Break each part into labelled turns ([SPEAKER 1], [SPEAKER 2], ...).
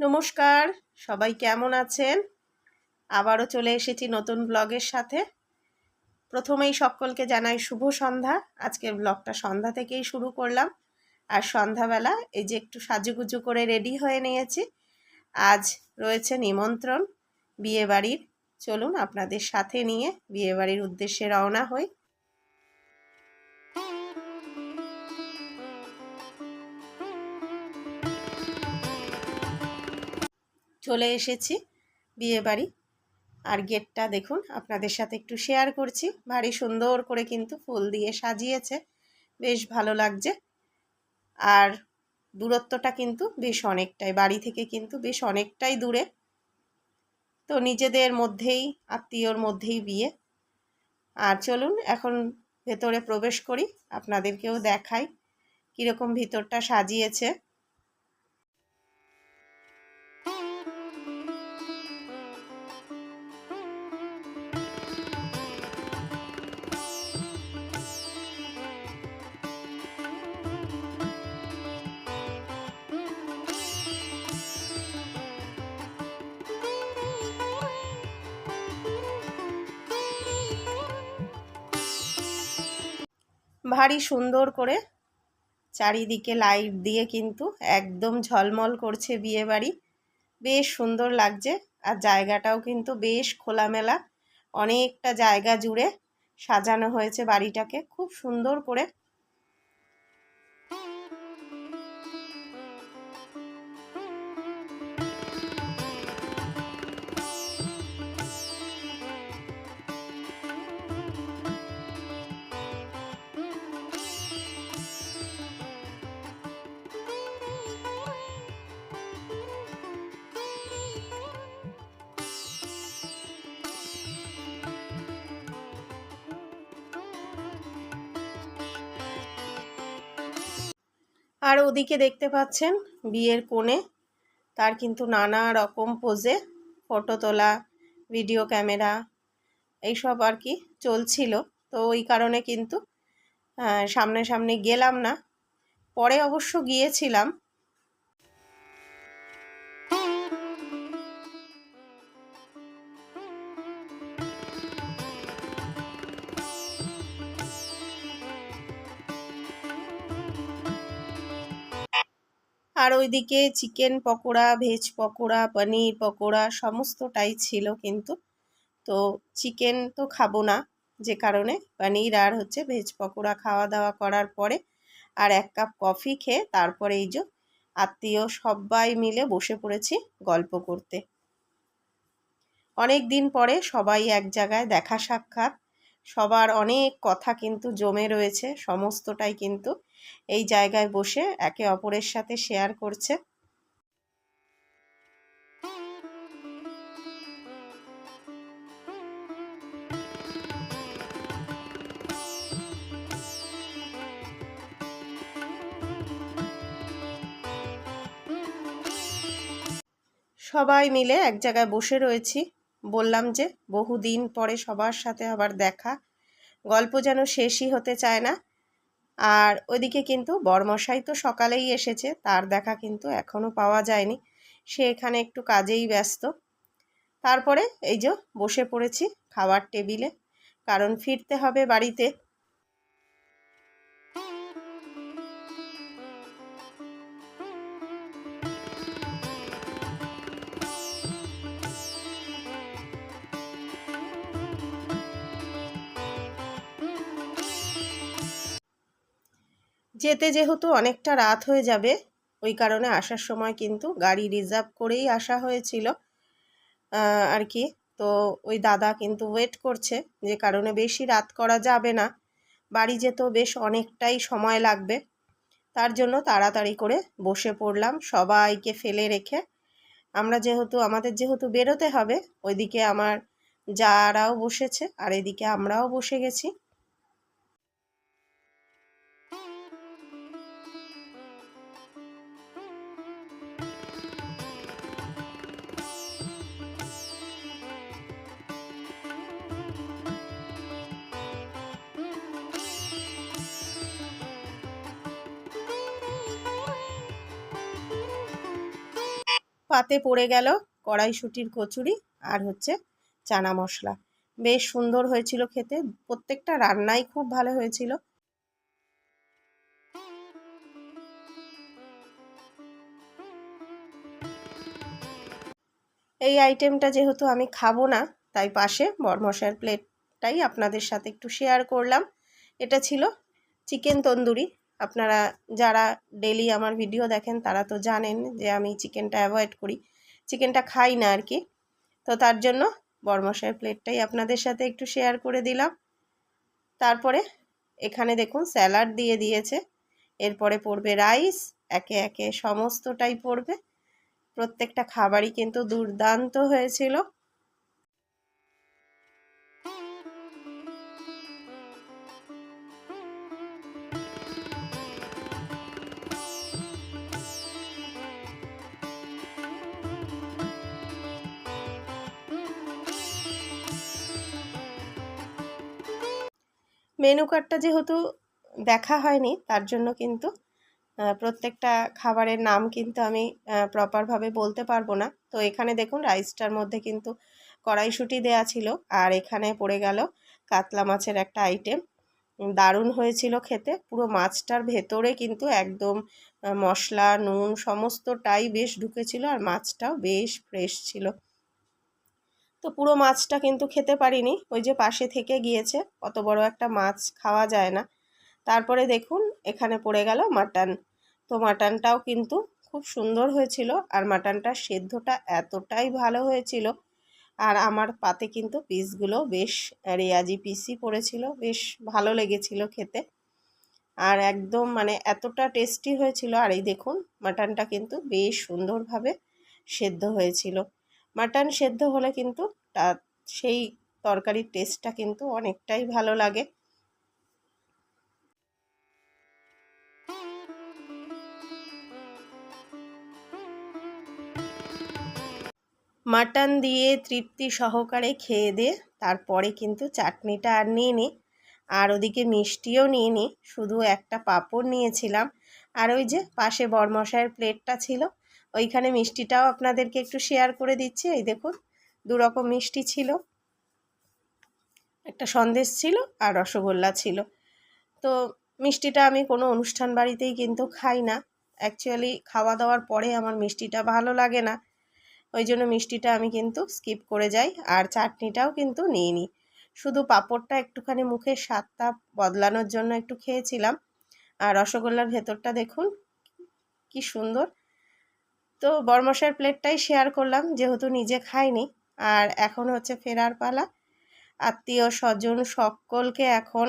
[SPEAKER 1] নমস্কার, সবাই কেমন আছেন? আবারও চলে এসেছি নতুন ব্লগের সাথে। প্রথমেই সকলকে জানাই শুভ সন্ধ্যা। আজকের ব্লগটা সন্ধ্যা থেকেই শুরু করলাম। আর সন্ধ্যাবেলা এই যে একটু সাজুগুজু করে রেডি হয়ে নিয়েছি। আজ রয়েছে নিমন্ত্রণ বিয়েবাড়ির। চলুন আপনাদের সাথে নিয়ে বিয়েবাড়ির উদ্দেশ্যে রওনা হই। চলে এসেছি বিয়ে বাড়ি আর গেটটা দেখুন, আপনাদের সাথে একটু শেয়ার করছি। ভারী সুন্দর করে কিন্তু ফুল দিয়ে সাজিয়েছে, বেশ ভালো লাগছে। আর দূরত্বটা কিন্তু বেশ অনেকটাই, বাড়ি থেকে কিন্তু বেশ অনেকটাই দূরে। তো নিজেদের মধ্যেই, আত্মীয়র মধ্যেই বিয়ে। আর চলুন, এখন ভেতরে প্রবেশ করি, আপনাদেরকেও দেখাই কীরকম ভিতরটা সাজিয়েছে। ভারী সুন্দর করে চারিদিকে লাইট দিয়ে কিন্তু একদম ঝলমল করছে বিয়ে বাড়ি বেশ সুন্দর লাগছে আর জায়গাটাও কিন্তু বেশ খোলামেলা। অনেকটা জায়গা জুড়ে সাজানো হয়েছে বাড়িটাকে। খুব সুন্দর করে আর ওদিকে দেখতে পাচ্ছেন বিয়ের কোণে তার কিন্তু নানা রকম পোজে ফটো তোলা ভিডিও ক্যামেরা এইসব আর কি চলছিল। তো ওই কারণে কিন্তু সামনে সামনে গেলাম না। পরে অবশ্য গিয়েছিলাম আর ওইদিকে চিকেন পকোড়া ভেজ পকোড়া, পনির পকোড়া সমস্তটাই ছিল কিন্তু। তো চিকেন তো খাব না যে কারণে, পনির আর হচ্ছে ভেজ পকোড়া খাওয়া দাওয়া করার পরে আর এক কাপ কফি খেয়ে তারপরে এই যে আত্মীয় সবাই মিলে বসে পড়েছি গল্প করতে। অনেক দিন পরে সবাই এক জায়গায় দেখা সাক্ষাৎ, সবার অনেক কথা কিন্তু জমে রয়েছে, সমস্তটাই কিন্তু এই জায়গায় বসে একে অপরের সাথে শেয়ার করছে। সবাই মিলে এক জায়গায় বসে রয়েছি। বললাম যে, বহুদিন পরে সবার সাথে আবার দেখা। গল্প যেন শেষই হতে চায় না। আর ওইদিকে কিন্তু বরমশাই তো সকালেই এসেছে, তার দেখা কিন্তু এখনও পাওয়া যায়নি। সে এখানে একটু কাজেই ব্যস্ত। তারপরে এই যে বসে পড়েছি খাওয়ার টেবিলে, কারণ ফিরতে হবে বাড়িতে। যেতে যেহেতু অনেকটা রাত হয়ে যাবে, ওই কারণে আসার সময় কিন্তু গাড়ি রিজার্ভ করেই আসা হয়েছিল আর কি। তো ওই দাদা কিন্তু ওয়েট করছে, যে কারণে বেশি রাত করা যাবে না। বাড়ি যেতেও বেশ অনেকটাই সময় লাগবে। তার জন্য তাড়াতাড়ি করে বসে পড়লাম, সবাইকে ফেলে রেখে। আমরা যেহেতু, আমাদের যেহেতু বেরোতে হবে, ওইদিকে আমার যারাও বসেছে, আর এদিকে আমরাও বসে গেছি। পাতে পড়ে গেল কড়াইশুটির কচুরি আর হচ্ছে চানা মশলা। বেশ সুন্দর হয়েছিল খেতে, প্রত্যেকটা রান্নাই খুব ভালো হয়েছিল। এই আইটেমটা যেহেতু আমি খাব না, তাই পাশে বরমশার প্লেটটাই আপনাদের সাথে একটু শেয়ার করলাম। এটা ছিল চিকেন তন্দুরি। আপনারা যারা ডেলি আমার ভিডিও দেখেন, তারা তো জানেন যে আমি চিকেনটা অ্যাভয়েড করি। চিকেনটা খাই না আর কি। তো তার জন্য বরমশাইয়ের প্লেটটাই আপনাদের সাথে একটু শেয়ার করে দিলাম। তারপরে এখানে দেখুন স্যালাড দিয়ে দিয়েছে। এরপরে পড়বে রাইস একে একে সমস্তটাই পড়বে। প্রত্যেকটা খাবারই কিন্তু দুর্দান্ত হয়েছিল। মেনু কার্ডটা যেহেতু দেখা হয়নি, তার জন্য কিন্তু প্রত্যেকটা খাবারের নাম কিন্তু আমি প্রপারভাবে বলতে পারব না। তো এখানে দেখুন রাইসটার মধ্যে কিন্তু কড়াইশুঁটি দেয়া ছিল, আর এখানে পড়ে গেল কাতলা মাছের একটা আইটেম দারুণ হয়েছিল খেতে, পুরো মাছটার ভেতরে কিন্তু একদম মশলা, নুন, সমস্তটাই বেশ ঢুকেছিল, আর মাছটাও বেশ ফ্রেশ ছিল। তো পুরো মাছটা কিন্তু খেতে পারিনি। ওই যে পাশে থেকে গিয়েছে, অত বড় একটা মাছ খাওয়া যায় না। তারপরে দেখুন, এখানে পড়ে গেল মাটন। তো মাটনটাও কিন্তু খুব সুন্দর হয়েছিল আর মাটনটার সেদ্ধটা এতটাই ভালো হয়েছিল। আর আমার পাতে কিন্তু পিসগুলো বেশ রেয়াজি পিসই পড়েছিল, বেশ ভালো লেগেছিল খেতে। আর একদম মানে এতটা টেস্টি হয়েছিল। আর এই দেখুন, মাটনটা কিন্তু বেশ সুন্দরভাবে সেদ্ধ হয়েছিল। মাটন সেদ্ধ হলে কিন্তু তা, সেই তরকারির টেস্টটা কিন্তু অনেকটাই ভালো লাগে। মাটন দিয়ে তৃপ্তি সহকারে খেয়ে দিয়ে তারপরে কিন্তু চাটনিটা আর নিয়ে নিই আর ওদিকে মিষ্টিও নিয়ে নিই শুধু একটা পাঁপড় নিয়েছিলাম। আর ওই যে পাশে বরমশাইয়ের প্লেটটা ছিল ওইখানে মিষ্টিটাও আপনাদেরকে একটু শেয়ার করে দিচ্ছি। এই দেখুন দু রকম মিষ্টি ছিল। একটা সন্দেশ ছিল আর রসগোল্লা ছিল। তো মিষ্টিটা আমি কোনো অনুষ্ঠান বাড়িতেই কিন্তু খাই না। অ্যাকচুয়ালি খাওয়া দাওয়ার পরে আমার মিষ্টিটা ভালো লাগে না। ওই জন্য মিষ্টিটা আমি কিন্তু স্কিপ করে যাই আর চাটনিটাও কিন্তু নিই নি। শুধু পাঁপড়টা একটুখানি মুখের স্বাদটা বদলানোর জন্য একটু খেয়েছিলাম। আর রসগোল্লার ভেতরটা দেখুন, কি সুন্দর। তো বরমশার প্লেটটাই শেয়ার করলাম, যেহেতু নিজে খাইনি। আর এখন হচ্ছে ফেরার পালা। আত্মীয় স্বজন সকলকে এখন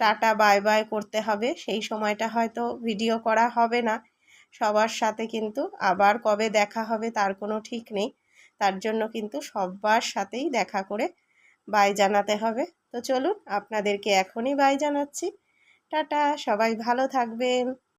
[SPEAKER 1] টাটা বাই বাই করতে হবে। সেই সময়টা হয়তো ভিডিও করা হবে না। সবার সাথে কিন্তু আবার কবে দেখা হবে তার কোনো ঠিক নেই। তার জন্য কিন্তু সবার সাথেই দেখা করে বাই জানাতে হবে। তো চলুন, আপনাদেরকে এখনই বাই জানাচ্ছি। টাটা, সবাই ভালো থাকবেন।